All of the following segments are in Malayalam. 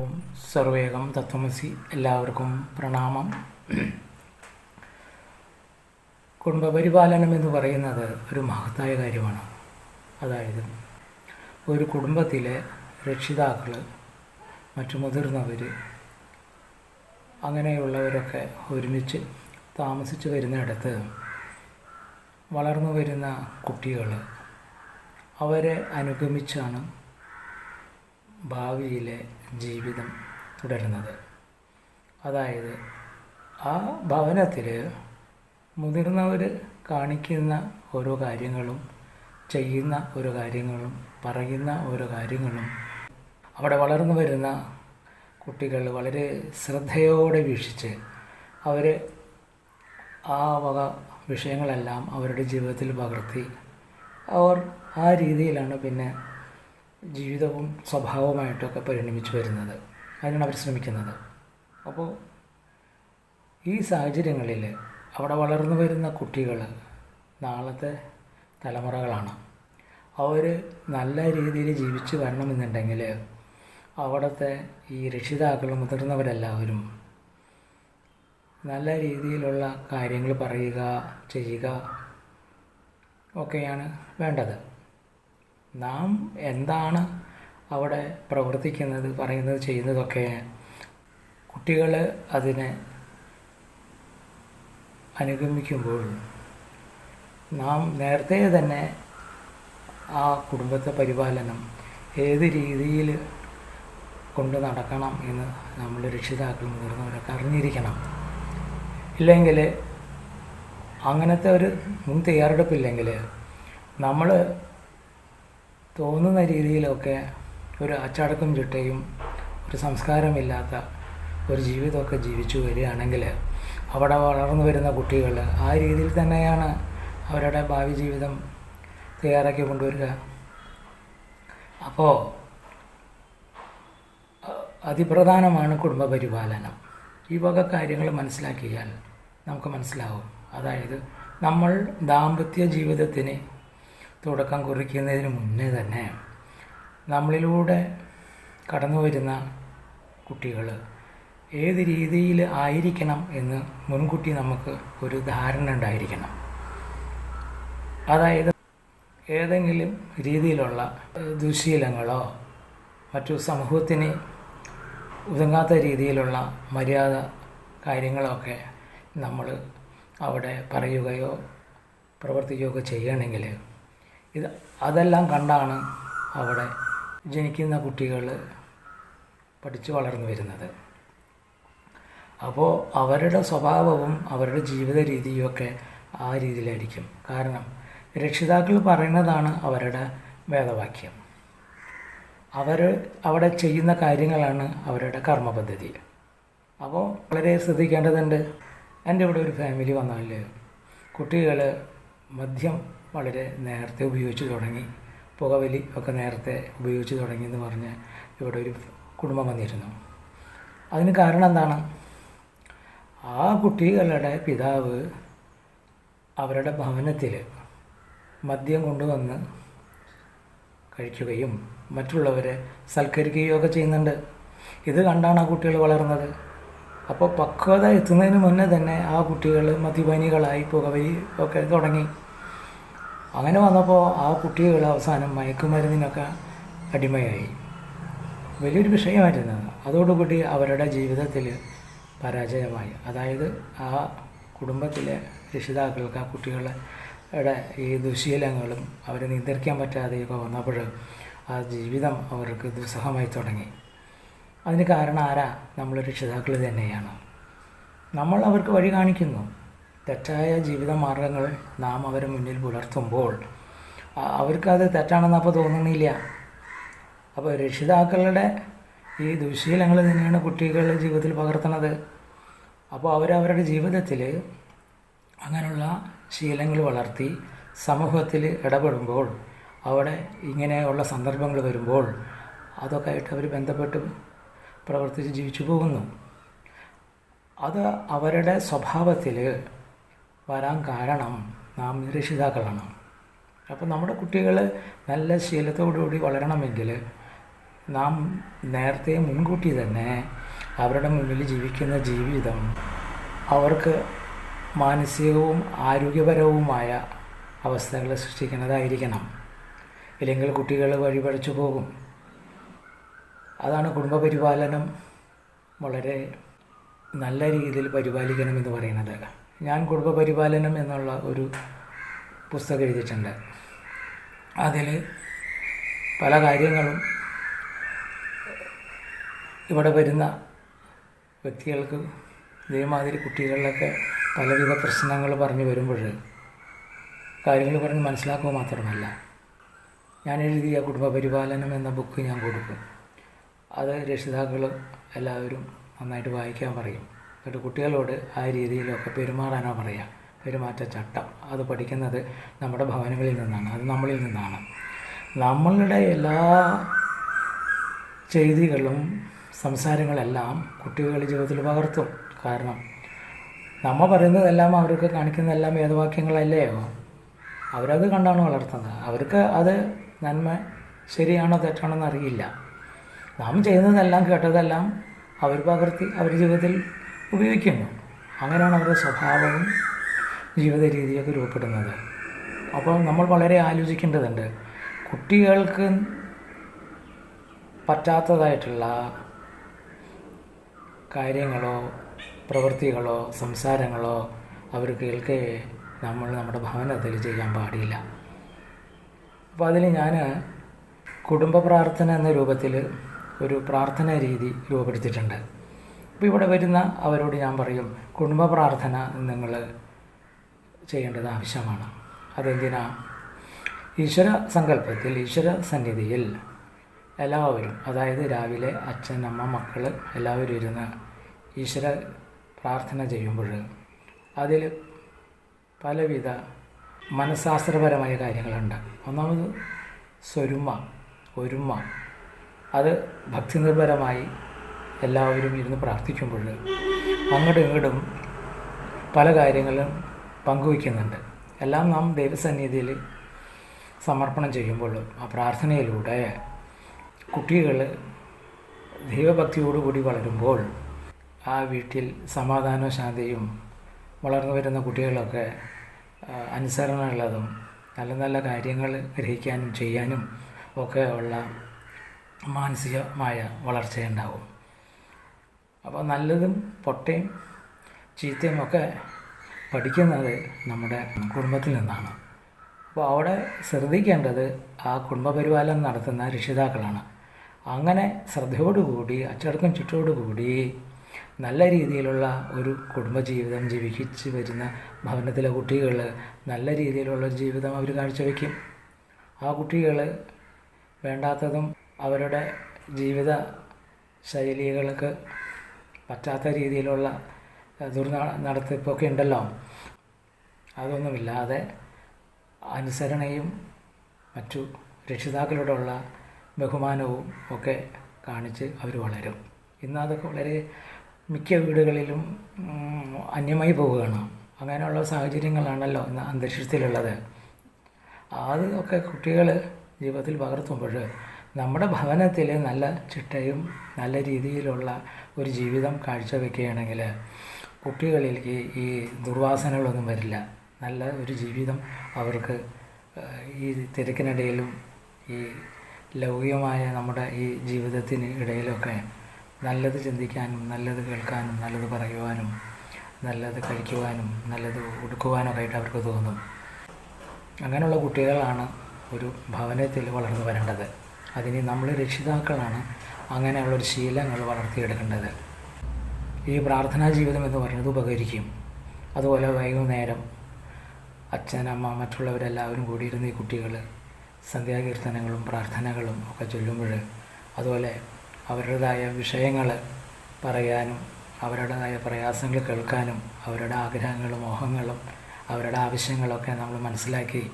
ഓം സർവേകം തത്വമസി എല്ലാവർക്കും പ്രണാമം. കുടുംബപരിപാലനം എന്ന് പറയുന്നത് ഒരു മഹത്തായ കാര്യമാണ്. അതായത് ഒരു കുടുംബത്തിലെ രക്ഷിതാക്കൾ മറ്റു മുതിർന്നവർ അങ്ങനെയുള്ളവരൊക്കെ ഒരുമിച്ച് താമസിച്ച് വരുന്നിടത്ത് വളർന്നു വരുന്ന കുട്ടികൾ അവരെ അനുഗമിച്ചാണ് ഭാവിയിലെ ജീവിതം തുടരുന്നത്. അതായത് ആ ഭവനത്തിൽ മുതിർന്നവർ കാണിക്കുന്ന ഓരോ കാര്യങ്ങളും ചെയ്യുന്ന ഓരോ കാര്യങ്ങളും പറയുന്ന ഓരോ കാര്യങ്ങളും അവിടെ വളർന്നു വരുന്ന കുട്ടികൾ വളരെ ശ്രദ്ധയോടെ വീക്ഷിച്ച് അവർ ആ വക വിഷയങ്ങളെല്ലാം അവരുടെ ജീവിതത്തിൽ പകർത്തി അവർ ആ രീതിയിലാണ് പിന്നെ ജീവിതവും സ്വഭാവമായിട്ടൊക്കെ പരിണമിച്ച് വരുന്നത്. അതിനാണ് അവർ ശ്രമിക്കുന്നത്. അപ്പോൾ ഈ സാഹചര്യങ്ങളിൽ അവിടെ വളർന്നു വരുന്ന കുട്ടികൾ നാളത്തെ തലമുറകളാണ്. അവർ നല്ല രീതിയിൽ ജീവിച്ച് വരണമെന്നുണ്ടെങ്കിൽ അവിടുത്തെ ഈ രക്ഷിതാക്കൾ മുതിർന്നവരെല്ലാവരും നല്ല രീതിയിലുള്ള കാര്യങ്ങൾ പറയുക ചെയ്യുക ഒക്കെയാണ് വേണ്ടത്. നാം എന്താണ് അവിടെ പ്രവർത്തിക്കുന്നത് പറയുന്നത് ചെയ്യുന്നതൊക്കെ കുട്ടികൾ അതിനെ അനുഗമിക്കുമ്പോൾ നാം നേരത്തെ തന്നെ ആ കുടുംബത്തെ പരിപാലനം ഏത് രീതിയിൽ കൊണ്ട് നടക്കണം എന്ന് നമ്മൾ രക്ഷിതാക്കൾ മുതിർന്നവരൊക്കെ അറിഞ്ഞിരിക്കണം. ഇല്ലെങ്കിൽ അങ്ങനത്തെ ഒരു മുൻ തയ്യാറെടുപ്പില്ലെങ്കിൽ നമ്മൾ തോന്നുന്ന രീതിയിലൊക്കെ ഒരു അച്ചടക്കം ചിട്ടയും ഒരു സംസ്കാരമില്ലാത്ത ഒരു ജീവിതമൊക്കെ ജീവിച്ചു വരികയാണെങ്കിൽ അവിടെ വളർന്നു വരുന്ന കുട്ടികൾ ആ രീതിയിൽ തന്നെയാണ് അവരുടെ ഭാവി ജീവിതം തയ്യാറാക്കി കൊണ്ടുവരിക. അപ്പോൾ അതിപ്രധാനമാണ് കുടുംബ പരിപാലനം ഈ വക കാര്യങ്ങൾ മനസ്സിലാക്കിയാൽ നമുക്ക് മനസ്സിലാവും. അതായത് നമ്മൾ ദാമ്പത്യ ജീവിതത്തിന് തുടക്കം കുറിക്കുന്നതിന് മുന്നേ തന്നെ നമ്മളിലൂടെ കടന്നു വരുന്ന കുട്ടികൾ ഏത് രീതിയിൽ ആയിരിക്കണം എന്ന് മുൻകൂട്ടി നമുക്ക് ഒരു ധാരണ ഉണ്ടായിരിക്കണം. അതായത് ഏതെങ്കിലും രീതിയിലുള്ള ദുശീലങ്ങളോ മറ്റു സമൂഹത്തിന് ഉതങ്ങാത്ത രീതിയിലുള്ള മര്യാദ കാര്യങ്ങളൊക്കെ നമ്മൾ അവിടെ പറയുകയോ പ്രവർത്തിക്കുകയോ ചെയ്യണമെങ്കിൽ ഇത് അതെല്ലാം കണ്ടാണ് അവിടെ ജനിക്കുന്ന കുട്ടികൾ പഠിച്ചു വളർന്നു വരുന്നത്. അപ്പോൾ അവരുടെ സ്വഭാവവും അവരുടെ ജീവിത രീതിയും ഒക്കെ ആ രീതിയിലായിരിക്കും. കാരണം രക്ഷിതാക്കൾ പറയുന്നതാണ് അവരുടെ വേദവാക്യം. അവർ അവിടെ ചെയ്യുന്ന കാര്യങ്ങളാണ് അവരുടെ കർമ്മപദ്ധതി. അപ്പോൾ വളരെ ശ്രദ്ധിക്കേണ്ടതുണ്ട്. എന്റെ ഇവിടെ ഒരു ഫാമിലി വന്നാൽ കുട്ടികൾ മദ്യം വളരെ നേരത്തെ ഉപയോഗിച്ച് തുടങ്ങി. പുകവലി ഒക്കെ നേരത്തെ ഉപയോഗിച്ച് തുടങ്ങി എന്ന് പറഞ്ഞ് ഇവിടെ ഒരു കുടുംബം വന്നിരുന്നു. അതിന് കാരണം എന്താണ്? ആ കുട്ടികളുടെ പിതാവ് അവരുടെ ഭവനത്തിൽ മദ്യം കൊണ്ടുവന്ന് കഴിക്കുകയും മറ്റുള്ളവരെ സൽക്കരിക്കുകയും ഒക്കെ ചെയ്യുന്നുണ്ട്. ഇത് കണ്ടാണ് ആ കുട്ടികൾ വളർന്നത്. അപ്പോൾ പക്വത എത്തുന്നതിന് മുന്നേ തന്നെ ആ കുട്ടികൾ മദ്യപാനികളായി പുകവലി ഒക്കെ തുടങ്ങി. അങ്ങനെ വന്നപ്പോൾ ആ കുട്ടികൾ അവസാനം മയക്കുമരുന്നിനൊക്കെ അടിമയായി. വലിയൊരു വിഷയമായിരുന്നു അതോടുകൂടി അവരുടെ ജീവിതത്തിൽ പരാജയമായി. അതായത് ആ കുടുംബത്തിലെ രക്ഷിതാക്കൾക്ക് ആ കുട്ടികളുടെ ഈ ദുശീലങ്ങളും അവരെ നിയന്ത്രിക്കാൻ പറ്റാതെയൊക്കെ വന്നപ്പോൾ ആ ജീവിതം അവർക്ക് ദുസ്സഹമായി തുടങ്ങി. അതിന് കാരണം ആരാ? നമ്മൾ രക്ഷിതാക്കൾ തന്നെയാണ്. നമ്മൾ അവർക്ക് വഴി കാണിക്കുന്നു. തെറ്റായ ജീവിത മാർഗങ്ങൾ നാം അവരെ മുന്നിൽ പുലർത്തുമ്പോൾ അവർക്കത് തെറ്റാണെന്ന് അപ്പോൾ തോന്നുന്നില്ല അപ്പോൾ രക്ഷിതാക്കളുടെ ഈ ദുശീലങ്ങൾ തന്നെയാണ് കുട്ടികളുടെ ജീവിതത്തിൽ പകർത്തുന്നത്. അപ്പോൾ അവരവരുടെ ജീവിതത്തിൽ അങ്ങനെയുള്ള ശീലങ്ങൾ വളർത്തി സമൂഹത്തിൽ ഇടപെടുമ്പോൾ അവിടെ ഇങ്ങനെയുള്ള സന്ദർഭങ്ങൾ വരുമ്പോൾ അതൊക്കെ ആയിട്ട് അവർ ബന്ധപ്പെട്ട് പ്രവർത്തിച്ച് ജീവിച്ചു പോകുന്നു. അത് അവരുടെ സ്വഭാവത്തിൽ വരാൻ കാരണം നാം രക്ഷിതാക്കളാണ്. അപ്പോൾ നമ്മുടെ കുട്ടികൾ നല്ല ശീലത്തോടുകൂടി വളരണമെങ്കിൽ നാം നേരത്തെ മുൻകൂട്ടി തന്നെ അവരുടെ മുന്നിൽ ജീവിക്കുന്ന ജീവിതം അവർക്ക് മാനസികവും ആരോഗ്യപരവുമായ അവസ്ഥകൾ സൃഷ്ടിക്കുന്നതായിരിക്കണം. ഇല്ലെങ്കിൽ കുട്ടികൾ വഴിപഴിച്ചു പോകും. അതാണ് കുടുംബ പരിപാലനം വളരെ നല്ല രീതിയിൽ പരിപാലിക്കണം എന്ന് പറയുന്നത്. ഞാൻ കുടുംബ പരിപാലനം എന്നുള്ള ഒരു പുസ്തകം എഴുതിയിട്ടുണ്ട്. അതിൽ പല കാര്യങ്ങളും ഇവിടെ വരുന്ന വ്യക്തികൾക്ക് ഇതേമാതിരി കുട്ടികളിലൊക്കെ പലവിധ പ്രശ്നങ്ങൾ പറഞ്ഞു വരുമ്പോൾ കാര്യങ്ങൾ പറഞ്ഞ് മനസ്സിലാക്കുക മാത്രമല്ല. ഞാൻ എഴുതിയ കുടുംബ പരിപാലനം എന്ന ബുക്ക് ഞാൻ കൊടുക്കും. അത് രക്ഷിതാക്കൾ എല്ലാവരും നന്നായിട്ട് വായിക്കാൻ പറയും. എന്നിട്ട് കുട്ടികളോട് ആ രീതിയിലൊക്കെ പെരുമാറാനോ പറയാം. പെരുമാറ്റച്ചട്ടം അത് പഠിക്കുന്നത് നമ്മുടെ ഭവനങ്ങളിൽ നിന്നാണ്. അത് നമ്മളിൽ നിന്നാണ്. നമ്മളുടെ എല്ലാ ചെയ്തികളും സംസാരങ്ങളെല്ലാം കുട്ടികളുടെ ജീവിതത്തിൽ പകർത്തും. കാരണം നമ്മൾ പറയുന്നതെല്ലാം അവർക്ക് കാണിക്കുന്നതെല്ലാം വേദവാക്യങ്ങളല്ലയോ? അവരത് കണ്ടാണ് വളർത്തുന്നത്. അവർക്ക് അത് നന്മ ശരിയാണോ തെറ്റാണോ എന്ന് അറിയില്ല. നാം ചെയ്യുന്നതെല്ലാം കേട്ടതെല്ലാം അവർ പകർത്തി അവരുടെ ജീവിതത്തിൽ ഉപയോഗിക്കുന്നു. അങ്ങനെയാണ് അവരുടെ സ്വഭാവവും ജീവിത രീതിയൊക്കെ രൂപപ്പെടുന്നത്. അപ്പോൾ നമ്മൾ വളരെ ആലോചിക്കേണ്ടതുണ്ട്. കുട്ടികൾക്ക് പറ്റാത്തതായിട്ടുള്ള കാര്യങ്ങളോ പ്രവൃത്തികളോ സംസാരങ്ങളോ അവർ കേൾക്കേ നമ്മൾ നമ്മുടെ ഭവനത്തിൽ ചെയ്യാൻ പാടില്ല. അപ്പോൾ അതിൽ ഞാൻ കുടുംബ പ്രാർത്ഥന എന്ന രൂപത്തിൽ ഒരു പ്രാർത്ഥനാ രീതി രൂപപ്പെടുത്തിയിട്ടുണ്ട്. അപ്പോൾ ഇവിടെ വരുന്ന അവരോട് ഞാൻ പറയും കുടുംബ പ്രാർത്ഥന നിങ്ങൾ ചെയ്യേണ്ടത് ആവശ്യമാണ്. അതെന്തിനാ? ഈശ്വര സങ്കല്പത്തിൽ ഈശ്വര സന്നിധിയിൽ എല്ലാവരും അതായത് രാവിലെ അച്ഛൻ അമ്മ മക്കൾ എല്ലാവരും ഇരുന്ന് ഈശ്വര പ്രാർത്ഥന ചെയ്യുമ്പോൾ അതിൽ പലവിധ മനഃശാസ്ത്രപരമായ കാര്യങ്ങളുണ്ട്. ഒന്നാമത് സ്വരുമ ഒരുമ. അത് ഭക്തി നിർഭരമായി എല്ലാവരും ഇരുന്ന് പ്രാർത്ഥിക്കുമ്പോൾ അങ്ങോട്ടും ഇങ്ങോട്ടും പല കാര്യങ്ങളും പങ്കുവയ്ക്കുന്നുണ്ട്. എല്ലാം നാം ദൈവസന്നിധിയിൽ സമർപ്പണം ചെയ്യുമ്പോൾ ആ പ്രാർത്ഥനയിലൂടെ കുട്ടികൾ ദൈവഭക്തിയോടുകൂടി വളരുമ്പോൾ ആ വീട്ടിൽ സമാധാനവും ശാന്തിയും വളർന്നു വരുന്ന കുട്ടികളൊക്കെ അനുസരണമുള്ളതും നല്ല നല്ല കാര്യങ്ങൾ ഗ്രഹിക്കാനും ചെയ്യാനും ഒക്കെ ഉള്ള മാനസികമായ വളർച്ചയുണ്ടാവും. അപ്പോൾ നല്ലതും പൊട്ടയും ചീത്തയും ഒക്കെ പഠിക്കുന്നത് നമ്മുടെ കുടുംബത്തിൽ നിന്നാണ്. അപ്പോൾ അവിടെ ശ്രദ്ധിക്കേണ്ടത് ആ കുടുംബപരിപാലനം നടത്തുന്ന രക്ഷിതാക്കളാണ്. അങ്ങനെ ശ്രദ്ധയോടുകൂടി അച്ചടക്കം ചുറ്റോടുകൂടി നല്ല രീതിയിലുള്ള ഒരു കുടുംബജീവിതം ജീവിച്ച് വരുന്ന ഭവനത്തിലെ കുട്ടികൾ നല്ല രീതിയിലുള്ള ജീവിതം അവർ കാഴ്ചവെക്കും. ആ കുട്ടികൾ വേണ്ടാത്തതും അവരുടെ ജീവിത ശൈലികൾക്ക് പറ്റാത്ത രീതിയിലുള്ള ദുർനാ നടത്തിപ്പൊക്കെ ഉണ്ടല്ലോ. അതൊന്നുമില്ലാതെ അനുസരണയും മറ്റു രക്ഷിതാക്കളോടുള്ള ബഹുമാനവും ഒക്കെ കാണിച്ച് അവർ വളരും. ഇന്ന് അതൊക്കെ വളരെ മിക്ക വീടുകളിലും അന്യമായി പോവുകയാണ്. അങ്ങനെയുള്ള സാഹചര്യങ്ങളാണല്ലോ ഇന്ന് അന്തരീക്ഷത്തിലുള്ളത്. അത് ഒക്കെ കുട്ടികൾ ജീവിതത്തിൽ പകർത്തുമ്പോൾ നമ്മുടെ ഭവനത്തിൽ നല്ല ചിട്ടയും നല്ല രീതിയിലുള്ള ഒരു ജീവിതം കാഴ്ചവെക്കുകയാണെങ്കിൽ കുട്ടികളിലേക്ക് ഈ ദുർവാസനകളൊന്നും വരില്ല. നല്ല ഒരു ജീവിതം അവർക്ക് ഈ തിരക്കിനിടയിലും ഈ ലൗകികമായ നമ്മുടെ ഈ ജീവിതത്തിന് ഇടയിലൊക്കെ നല്ലത് ചിന്തിക്കാനും നല്ലത് കേൾക്കാനും നല്ലത് പറയുവാനും നല്ലത് കഴിക്കുവാനും നല്ലത് ഉടുക്കുവാനൊക്കെ ആയിട്ട് അവർക്ക് തോന്നും. അങ്ങനെയുള്ള കുട്ടികളാണ് ഒരു ഭവനത്തിൽ വളർന്നു വരേണ്ടത്. അതിന് നമ്മൾ രക്ഷിതാക്കളാണ്. അങ്ങനെയുള്ളൊരു ശീലങ്ങൾ വളർത്തിയെടുക്കേണ്ടത്. ഈ പ്രാർത്ഥനാ ജീവിതം എന്ന് പറയുന്നത് ഉപകരിക്കും. അതുപോലെ വൈകുന്നേരം അച്ഛൻ അമ്മ മറ്റുള്ളവരെല്ലാവരും കൂടിയിരുന്ന് ഈ കുട്ടികൾ സന്ധ്യാകീർത്തനങ്ങളും പ്രാർത്ഥനകളും ഒക്കെ ചൊല്ലുമ്പോൾ അതുപോലെ അവരുടേതായ വിഷയങ്ങൾ പറയാനും അവരുടേതായ പ്രയാസങ്ങൾ കേൾക്കാനും അവരുടെ ആഗ്രഹങ്ങളും മോഹങ്ങളും അവരുടെ ആവശ്യങ്ങളൊക്കെ നമ്മൾ മനസ്സിലാക്കി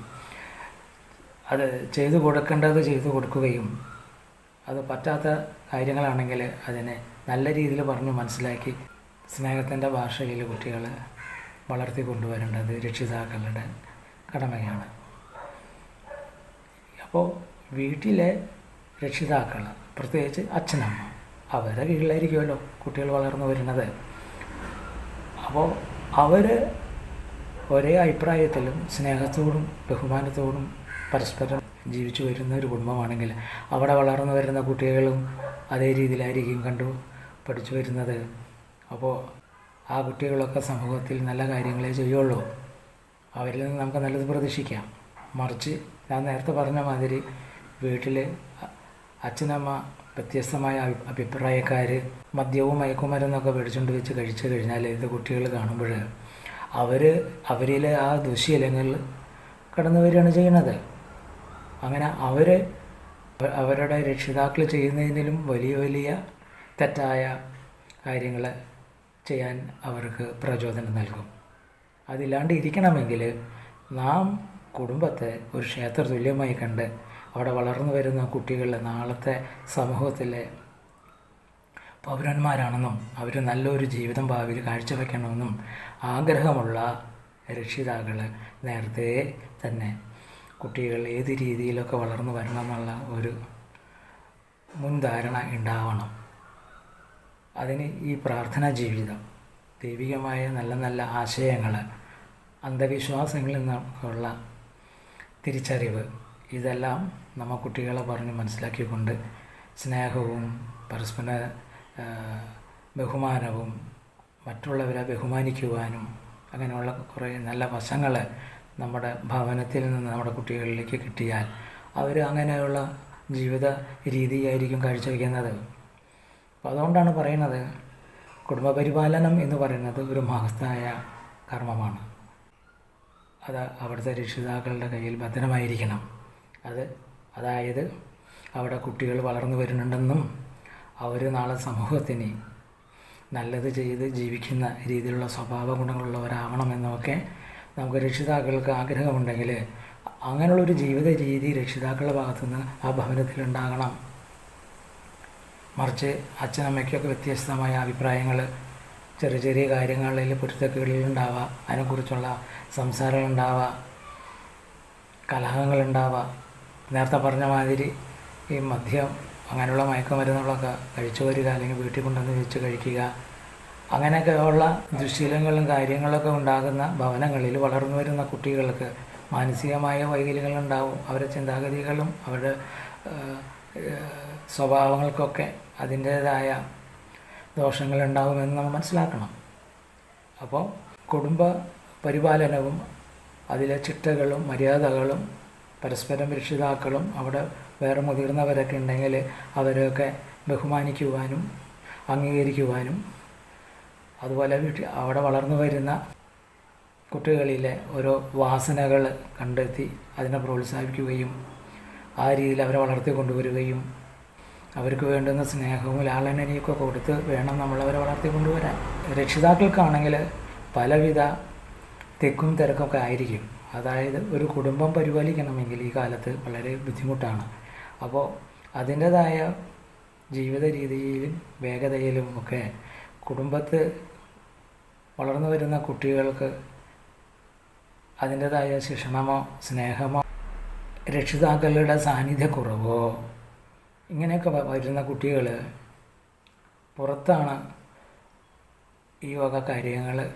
അത് ചെയ്തു കൊടുക്കേണ്ടത് ചെയ്തു കൊടുക്കുകയും അത് പറ്റാത്ത കാര്യങ്ങളാണെങ്കിൽ അതിനെ നല്ല രീതിയിൽ പറഞ്ഞ് മനസ്സിലാക്കി സ്നേഹത്തിന്റെ ഭാഷയിൽ കുട്ടികൾ വളർത്തി കൊണ്ടുവരേണ്ടത് രക്ഷിതാക്കളുടെ കടമയാണ്. അപ്പോൾ വീട്ടിലെ രക്ഷിതാക്കൾ പ്രത്യേകിച്ച് അച്ഛനമ്മ അവരുടെ കീഴിലായിരിക്കുമല്ലോ കുട്ടികൾ വളർന്നു വരുന്നത്. അപ്പോൾ അവർ ഒരേ അഭിപ്രായത്തിലും സ്നേഹത്തോടും ബഹുമാനത്തോടും പരസ്പരം ജീവിച്ചു വരുന്ന ഒരു കുടുംബമാണെങ്കിൽ അവിടെ വളർന്നു വരുന്ന കുട്ടികളും അതേ രീതിയിലായിരിക്കും കണ്ടു പഠിച്ചു വരുന്നത്. അപ്പോൾ ആ കുട്ടികളൊക്കെ സമൂഹത്തിൽ നല്ല കാര്യങ്ങളെ ചെയ്യുള്ളൂ. അവരിൽ നിന്ന് നമുക്ക് നല്ലത് പ്രതീക്ഷിക്കാം. മറിച്ച് ഞാൻ നേരത്തെ പറഞ്ഞ മാതിരി വീട്ടിൽ അച്ഛനമ്മ വ്യത്യസ്തമായ അഭി- അഭിപ്രായക്കാർ മദ്യവും മയക്കുമരുന്നൊക്കെ മേടിച്ചുകൊണ്ട് വെച്ച് കഴിച്ചു കഴിഞ്ഞാൽ ഇത് കുട്ടികൾ കാണുമ്പോൾ അവർ അവരിൽ ആ ദുശീലങ്ങൾ കടന്നു വരികയാണ് ചെയ്യുന്നത്. അങ്ങനെ അവർ അവരുടെ രക്ഷിതാക്കൾ ചെയ്യുന്നതിലും വലിയ വലിയ തെറ്റായ കാര്യങ്ങൾ ചെയ്യാൻ അവർക്ക് പ്രചോദനം നൽകും. അതില്ലാണ്ട് ഇരിക്കണമെങ്കിൽ നാം കുടുംബത്തെ ഒരു ക്ഷേത്ര തുല്യമായി കണ്ട് അവിടെ വളർന്നു വരുന്ന കുട്ടികൾ നാളത്തെ സമൂഹത്തിലെ പൗരന്മാരാണെന്നും അവർ നല്ലൊരു ജീവിതം ഭാവിയിൽ കാഴ്ചവെക്കണമെന്നും ആഗ്രഹമുള്ള രക്ഷിതാക്കൾ നേരത്തെ തന്നെ കുട്ടികൾ ഏത് രീതിയിലൊക്കെ വളർന്നു വരണമെന്നുള്ള ഒരു മുൻധാരണ ഉണ്ടാവണം. അതിന് ഈ പ്രാർത്ഥനാ ജീവിതം ദൈവികമായ നല്ല നല്ല ആശയങ്ങൾ അന്ധവിശ്വാസങ്ങളിൽ നിന്നുള്ള തിരിച്ചറിവ് ഇതെല്ലാം നമ്മ കുട്ടികളെ പറഞ്ഞ് മനസ്സിലാക്കിക്കൊണ്ട് സ്നേഹവും പരസ്പര ബഹുമാനവും മറ്റുള്ളവരെ ബഹുമാനിക്കുവാനും അങ്ങനെയുള്ള കുറേ നല്ല വശങ്ങൾ നമ്മുടെ ഭവനത്തിൽ നിന്ന് നമ്മുടെ കുട്ടികളിലേക്ക് കിട്ടിയാൽ അവർ അങ്ങനെയുള്ള ജീവിത രീതിയായിരിക്കും കാഴ്ചവെക്കുന്നത്. അപ്പോൾ അതുകൊണ്ടാണ് പറയുന്നത് കുടുംബപരിപാലനം എന്ന് പറയുന്നത് ഒരു മഹസ്തായ കർമ്മമാണ്. അത് അവിടുത്തെ രക്ഷിതാക്കളുടെ കയ്യിൽ ഭദ്രമായിരിക്കണം. അത് അതായത് അവിടെ കുട്ടികൾ വളർന്നു വരുന്നുണ്ടെന്നും അവർ നാളെ സമൂഹത്തിന് നല്ലത് ചെയ്ത് ജീവിക്കുന്ന രീതിയിലുള്ള സ്വഭാവ ഗുണങ്ങളുള്ളവരാവണമെന്നൊക്കെ നമുക്ക് രക്ഷിതാക്കൾക്ക് ആഗ്രഹമുണ്ടെങ്കിൽ അങ്ങനെയുള്ളൊരു ജീവിത രീതി രക്ഷിതാക്കളുടെ ഭാഗത്തുനിന്ന് ആ ഭവനത്തിൽ ഉണ്ടാകണം മറിച്ച് അച്ഛനമ്മയ്ക്കൊക്കെ വ്യത്യസ്തമായ അഭിപ്രായങ്ങൾ ചെറിയ ചെറിയ കാര്യങ്ങളിൽ പൊരുത്തക്കേടുകളുണ്ടാവുക അതിനെക്കുറിച്ചുള്ള സംസാരങ്ങളുണ്ടാവുക കലഹങ്ങളുണ്ടാവുക. നേരത്തെ പറഞ്ഞ മാതിരി ഈ മദ്യം അങ്ങനെയുള്ള മയക്കുമരുന്നുകളൊക്കെ കഴിച്ചു വരിക അല്ലെങ്കിൽ വീട്ടിൽ കൊണ്ടുവന്ന് വെച്ച് കഴിക്കുക അങ്ങനെയൊക്കെയുള്ള ദുശീലങ്ങളും കാര്യങ്ങളൊക്കെ ഉണ്ടാകുന്ന ഭവനങ്ങളിൽ വളർന്നു വരുന്ന കുട്ടികൾക്ക് മാനസികമായ വൈകല്യങ്ങളുണ്ടാവും. അവരുടെ ചിന്താഗതികളും അവരുടെ സ്വഭാവങ്ങൾക്കൊക്കെ അതിന്റേതായ ദോഷങ്ങളുണ്ടാവുമെന്ന് നമ്മൾ മനസ്സിലാക്കണം. അപ്പോൾ കുടുംബ പരിപാലനവും അതിലെ ചിട്ടകളും മര്യാദകളും പരസ്പരം രക്ഷിതാക്കളും അവിടെ വേറെ മുതിർന്നവരൊക്കെ ഉണ്ടെങ്കിൽ അവരെയൊക്കെ ബഹുമാനിക്കുവാനും അംഗീകരിക്കുവാനും അതുപോലെ വീട്ടിൽ അവിടെ വളർന്നു വരുന്ന കുട്ടികളിലെ ഓരോ വാസനകൾ കണ്ടെത്തി അതിനെ പ്രോത്സാഹിപ്പിക്കുകയും ആ രീതിയിൽ അവരെ വളർത്തി കൊണ്ടുവരികയും അവർക്ക് വേണ്ടുന്ന സ്നേഹവും ലാളനയൊക്കെ കൊടുത്ത് വേണം നമ്മളവരെ വളർത്തി കൊണ്ടുവരാൻ. രക്ഷിതാക്കൾക്കാണെങ്കിൽ പലവിധ തെക്കും തിരക്കൊക്കെ ആയിരിക്കും. അതായത് ഒരു കുടുംബം പരിപാലിക്കണമെങ്കിൽ ഈ കാലത്ത് വളരെ ബുദ്ധിമുട്ടാണ്. അപ്പോൾ അതിന്റെതായ ജീവിത രീതിയിലും വേഗതയിലും ഒക്കെ കുടുംബത്ത് വളർന്നു വരുന്ന കുട്ടികൾക്ക് അതിന്റെതായ ശിക്ഷണമോ സ്നേഹമോ രക്ഷിതാക്കളുടെ സാന്നിധ്യക്കുറവോ ഇങ്ങനെയൊക്കെ വരുന്ന കുട്ടികൾ പുറത്താണ് ഈ വക കാര്യങ്ങൾ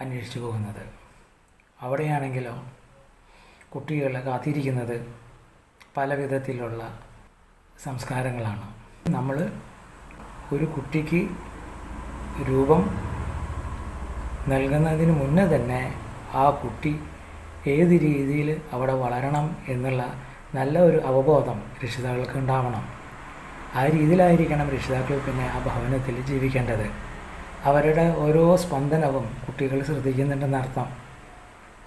അന്വേഷിച്ചു പോകുന്നത്. അവിടെയാണെങ്കിലോ കുട്ടികൾ കാത്തിരിക്കുന്നത് പല വിധത്തിലുള്ള സംസ്കാരങ്ങളാണ്. നമ്മൾ ഒരു കുട്ടിക്ക് രൂപം നൽകുന്നതിന് മുന്നേ തന്നെ ആ കുട്ടി ഏത് രീതിയിൽ അവിടെ വളരണം എന്നുള്ള നല്ല ഒരു അവബോധം രക്ഷിതാക്കൾക്ക് ഉണ്ടാവണം. ആ രീതിയിലായിരിക്കണം രക്ഷിതാക്കൾ പിന്നെ ആ ഭവനത്തിൽ ജീവിക്കേണ്ടത്. അവരുടെ ഓരോ സ്പന്ദനവും കുട്ടികൾ ശ്രദ്ധിക്കുന്നുണ്ടെന്നർത്ഥം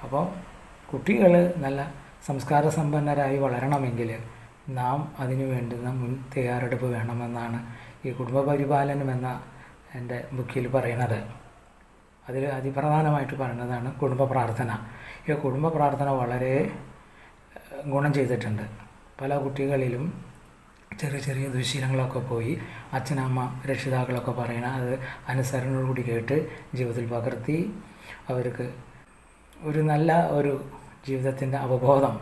അപ്പോൾ കുട്ടികൾ നല്ല സംസ്കാര സമ്പന്നരായി വളരണമെങ്കിൽ നാം അതിനു വേണ്ടുന്ന മുൻ തയ്യാറെടുപ്പ് വേണമെന്നാണ് ഈ കുടുംബ പരിപാലനം എന്ന എന്റെ ബുക്കിൽ പറയുന്നത്. അതിൽ അതിപ്രധാനമായിട്ട് പറയുന്നതാണ് കുടുംബ പ്രാർത്ഥന. ഈ കുടുംബ പ്രാർത്ഥന വളരെ ഗുണം ചെയ്തിട്ടുണ്ട്. പല കുട്ടികളിലും ചെറിയ ചെറിയ ദുശീലങ്ങളൊക്കെ പോയി അച്ഛനമ്മ രക്ഷിതാക്കളൊക്കെ പറയണ അത് അനുസരണയോടുകൂടി കേട്ട് ജീവിതത്തിൽ പകർത്തി അവർക്ക് ഒരു നല്ല ഒരു ജീവിതത്തിന്റെ അവബോധം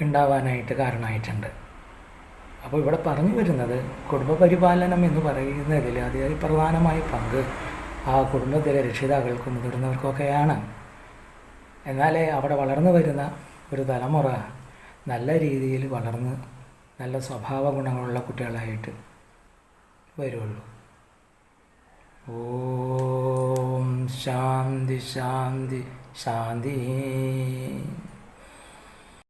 ഉണ്ടാവാനായിട്ട് കാരണമായിട്ടുണ്ട്. അപ്പോൾ ഇവിടെ പറഞ്ഞു വരുന്നത് കുടുംബപരിപാലനം എന്ന് പറയുന്നതിൽ അതിൽ പ്രധാനമായ പങ്ക് ആ കുടുംബത്തിലെ രക്ഷിതാക്കൾക്കും മുതിർന്നവർക്കൊക്കെയാണ്. എന്നാലേ അവിടെ വളർന്നു വരുന്ന ഒരു തലമുറ നല്ല രീതിയിൽ വളർന്ന് നല്ല സ്വഭാവ ഗുണങ്ങളുള്ള കുട്ടികളായിട്ട് വരുള്ളൂ. ഓം ശാന്തി ശാന്തി ശാന്തി.